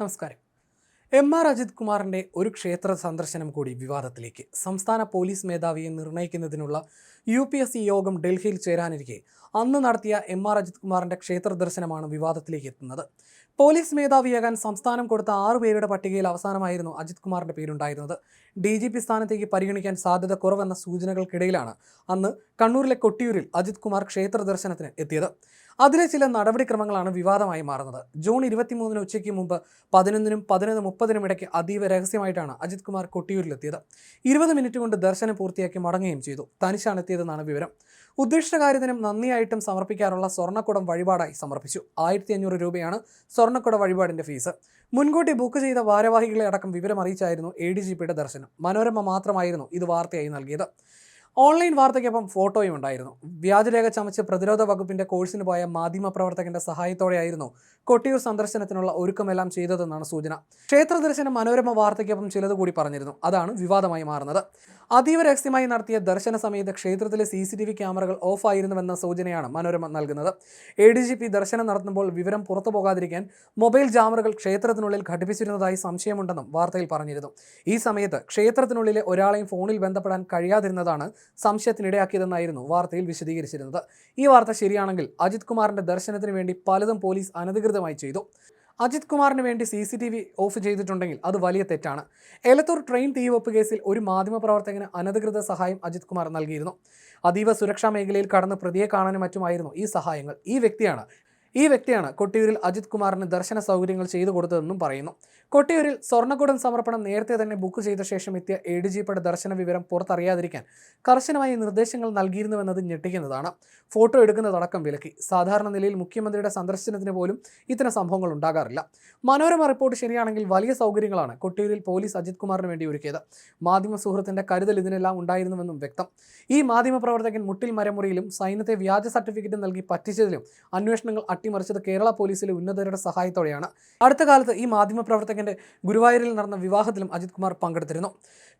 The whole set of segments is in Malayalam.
നമസ്കാരം. എം ആർ അജിത് കുമാറിന്റെ ഒരു ക്ഷേത്ര സന്ദർശനം കൂടി വിവാദത്തിലേക്ക്. സംസ്ഥാന പോലീസ് മേധാവിയെ നിർണയിക്കുന്നതിനുള്ള യു പി എസ് സി യോഗം ഡൽഹിയിൽ ചേരാനിരിക്കെ അന്ന് നടത്തിയ എം ആർ അജിത് കുമാറിന്റെ ക്ഷേത്ര ദർശനമാണ് വിവാദത്തിലേക്ക് എത്തുന്നത്. പോലീസ് മേധാവിയാകാൻ സംസ്ഥാനം കൊടുത്ത ആറു പേരുടെ പട്ടികയിൽ അവസാനമായിരുന്നു അജിത് കുമാറിന്റെ പേരുണ്ടായിരുന്നത്. ഡി ജി പി സ്ഥാനത്തേക്ക് പരിഗണിക്കാൻ സാധ്യത കുറവെന്ന സൂചനകൾക്കിടയിലാണ് അന്ന് കണ്ണൂരിലെ കൊട്ടിയൂരിൽ അജിത് കുമാർ ക്ഷേത്ര ദർശനത്തിന് എത്തിയത്. അതിലെ ചില നടപടിക്രമങ്ങളാണ് വിവാദമായി മാറുന്നത്. ജൂൺ ഇരുപത്തിമൂന്നിന് ഉച്ചയ്ക്ക് മുമ്പ് പതിനൊന്നിനും പതിനൊന്ന് മുപ്പതിനും ഇടയ്ക്ക് അതീവ രഹസ്യമായിട്ടാണ് അജിത് കുമാർ കൊട്ടിയൂരിലെത്തിയത്. ഇരുപത് മിനിറ്റ് കൊണ്ട് ദർശനം പൂർത്തിയാക്കി മടങ്ങുകയും ചെയ്തു. തനിച്ചാണ് എത്തിയതെന്നാണ് വിവരം. ഉദ്ദിഷ്ട കാര്യത്തിനും നന്ദിയായിട്ടും സമർപ്പിക്കാറുള്ള സ്വർണക്കുടം വഴിപാടായി സമർപ്പിച്ചു. ആയിരത്തി അഞ്ഞൂറ് രൂപയാണ് സ്വർണക്കുട വഴിപാടിന്റെ ഫീസ്. മുൻകൂട്ടി ബുക്ക് ചെയ്ത ഭാരവാഹികളെ അടക്കം വിവരം അറിയിച്ചായിരുന്നു എ ഡി ജി പിയുടെ ദർശനം. മനോരമ മാത്രമായിരുന്നു ഇത് വാർത്തയായി നൽകിയത്. ഓൺലൈൻ വാർത്തയ്ക്കൊപ്പം ഫോട്ടോയും ഉണ്ടായിരുന്നു. വ്യാജരേഖ ചമച്ച് പ്രതിരോധ വകുപ്പിന്റെ കോഴ്സിന് പോയ മാധ്യമപ്രവർത്തകന്റെ സഹായത്തോടെയായിരുന്നു കൊട്ടിയൂർ സന്ദർശനത്തിനുള്ള ഒരുക്കമെല്ലാം ചെയ്തതെന്നാണ് സൂചന. ക്ഷേത്ര ദർശന മനോരമ വാർത്തയ്ക്കൊപ്പം ചിലത് കൂടി പറഞ്ഞിരുന്നു. അതാണ് വിവാദമായി മാറുന്നത്. അതീവ രഹസ്യമായി നടത്തിയ ദർശന സമയത്ത് ക്ഷേത്രത്തിലെ സി സി ടി വി ക്യാമറകൾ ഓഫായിരുന്നുവെന്ന സൂചനയാണ് മനോരമ നൽകുന്നത്. എ ഡി ജി പി ദർശനം നടത്തുമ്പോൾ വിവരം പുറത്തു പോകാതിരിക്കാൻ മൊബൈൽ ജാമറുകൾ ക്ഷേത്രത്തിനുള്ളിൽ ഘടിപ്പിച്ചിരുന്നതായി സംശയമുണ്ടെന്നും വാർത്തയിൽ പറഞ്ഞിരുന്നു. ഈ സമയത്ത് ക്ഷേത്രത്തിനുള്ളിലെ ഒരാളെയും ഫോണിൽ ബന്ധപ്പെടാൻ കഴിയാതിരുന്നതാണ് സംശയത്തിനിടയാക്കിയതെന്നായിരുന്നു വാർത്തയിൽ വിശദീകരിച്ചിരുന്നത്. ഈ വാർത്ത ശരിയാണെങ്കിൽ അജിത് കുമാറിന്റെ ദർശനത്തിന് വേണ്ടി പലതും പോലീസ് അനധികൃതമായി ചെയ്തു. അജിത് കുമാറിന് വേണ്ടി C C T V off ചെയ്തിട്ടുണ്ടെങ്കിൽ അത് വലിയ തെറ്റാണ്. എലത്തൂർ ട്രെയിൻ തീവെപ്പ് കേസിൽ ഒരു മാധ്യമപ്രവർത്തകന് അനധികൃത സഹായം അജിത് കുമാർ നൽകിയിരുന്നു. അതീവ സുരക്ഷാ മേഖലയിൽ കടന്ന് പ്രതിയെ കാണാനും മറ്റുമായിരുന്നു ഈ സഹായങ്ങൾ. ഈ വ്യക്തിയാണ് ഈ വ്യക്തിയാണ് കൊട്ടിയൂരിൽ അജിത് കുമാറിന് ദർശന സൗകര്യങ്ങൾ ചെയ്തു കൊടുത്തതെന്നും പറയുന്നു. കൊട്ടിയൂരിൽ സ്വർണക്കുടം സമർപ്പണം നേരത്തെ തന്നെ ബുക്ക് ചെയ്ത ശേഷം എത്തിയ എ ഡി ജിയുടെ ദർശന വിവരം പുറത്തറിയാതിരിക്കാൻ കർശനമായ നിർദ്ദേശങ്ങൾ നൽകിയിരുന്നുവെന്നത് ഞെട്ടിക്കുന്നതാണ്. ഫോട്ടോ എടുക്കുന്നതടക്കം വിലക്കി. സാധാരണ നിലയിൽ മുഖ്യമന്ത്രിയുടെ സന്ദർശനത്തിന് പോലും ഇത്തരം സംഭവങ്ങൾ ഉണ്ടാകാറില്ല. മനോരമ റിപ്പോർട്ട് ശരിയാണെങ്കിൽ വലിയ സൗകര്യങ്ങളാണ് കൊട്ടിയൂരിൽ പോലീസ് അജിത് കുമാറിന് വേണ്ടി ഒരുക്കിയത്. മാധ്യമ സുഹൃത്തിന്റെ കരുതൽ ഇതിനെല്ലാം ഉണ്ടായിരുന്നുവെന്നും വ്യക്തം. ഈ മാധ്യമ പ്രവർത്തകൻ മുട്ടിൽ മരമുറിയിലും സൈന്യത്തെ വ്യാജ സർട്ടിഫിക്കറ്റ് നൽകി പറ്റിച്ചതിലും അന്വേഷണങ്ങൾ അട്ടിമറിച്ചത് കേരള പോലീസിലെ ഉന്നതരുടെ സഹായത്തോടെയാണ്. അടുത്ത കാലത്ത് ഈ മാധ്യമപ്രവർത്തകന്റെ ഗുരുവായൂരിൽ നടന്ന വിവാഹത്തിലും അജിത് കുമാർ പങ്കെടുത്തിരുന്നു.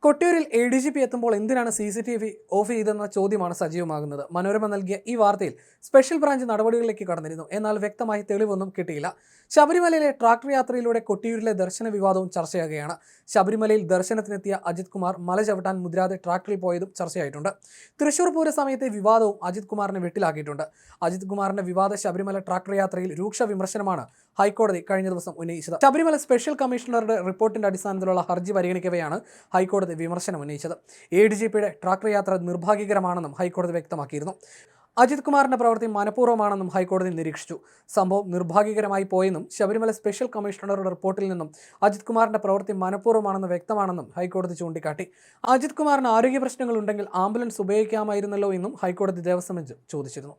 കൊട്ടിയൂരിൽ എ ഡി ജി പി എത്തുമ്പോൾ എന്തിനാണ് C C T V off ചെയ്തതെന്ന ചോദ്യമാണ് സജീവമാകുന്നത്. മനോരമ നൽകിയ ഈ വാർത്തയിൽ സ്പെഷ്യൽ ബ്രാഞ്ച് നടപടികളിലേക്ക് കടന്നിരുന്നു. എന്നാൽ വ്യക്തമായി തെളിവൊന്നും കിട്ടിയില്ല. ശബരിമലയിലെ ട്രാക്ടർ യാത്രയിലൂടെ കൊട്ടിയൂരിലെ ദർശന വിവാദവും ചർച്ചയാകുകയാണ്. ശബരിമലയിൽ ദർശനത്തിനെത്തിയ അജിത് കുമാർ മല ചവിട്ടാൻ മുദ്രാതെ ട്രാക്ടറിൽ പോയതും ചർച്ചയായിട്ടുണ്ട്. തൃശൂർ പൂര സമയത്തെ വിവാദവും അജിത് കുമാറിനെ വെട്ടിലാക്കിയിട്ടുണ്ട്. അജിത് കുമാറിന്റെ വിവാദ ശബരിമല ട്രാക്ടർ യാത്രയിൽ രൂക്ഷ വിമർശനമാണ് ഹൈക്കോടതി കഴിഞ്ഞ ദിവസം ഉന്നയിച്ചത്. ശബരിമല സ്പെഷ്യൽ കമ്മീഷണറുടെ റിപ്പോർട്ടിന്റെ അടിസ്ഥാനത്തിലുള്ള ഹർജി പരിഗണിക്കവെയാണ് ഹൈക്കോടതി വിമർശനം ഉന്നയിച്ചത്. എ ഡി ജി പിയുടെ ട്രാക്ടർ യാത്ര നിർഭാഗ്യകരമാണെന്നും ഹൈക്കോടതി വ്യക്തമാക്കിയിരുന്നു. അജിത് കുമാറിന്റെ പ്രവൃത്തി മനഃപൂർവമാണെന്നും ഹൈക്കോടതി നിരീക്ഷിച്ചു. സംഭവം നിർഭാഗ്യകരമായി പോയെന്നും ശബരിമല സ്പെഷ്യൽ കമ്മീഷണറുടെ റിപ്പോർട്ടിൽ നിന്നും അജിത് കുമാറിന്റെ പ്രവൃത്തി മനഃപൂർവമാണെന്ന് വ്യക്തമാണെന്നും ഹൈക്കോടതി ചൂണ്ടിക്കാട്ടി. അജിത് കുമാറിന് ആരോഗ്യ പ്രശ്നങ്ങൾ ഉണ്ടെങ്കിൽ ആംബുലൻസ് ഉപയോഗിക്കാമായിരുന്നല്ലോ എന്നും ഹൈക്കോടതി ദേവസ്വം ബെഞ്ച് ചോദിച്ചിരുന്നു.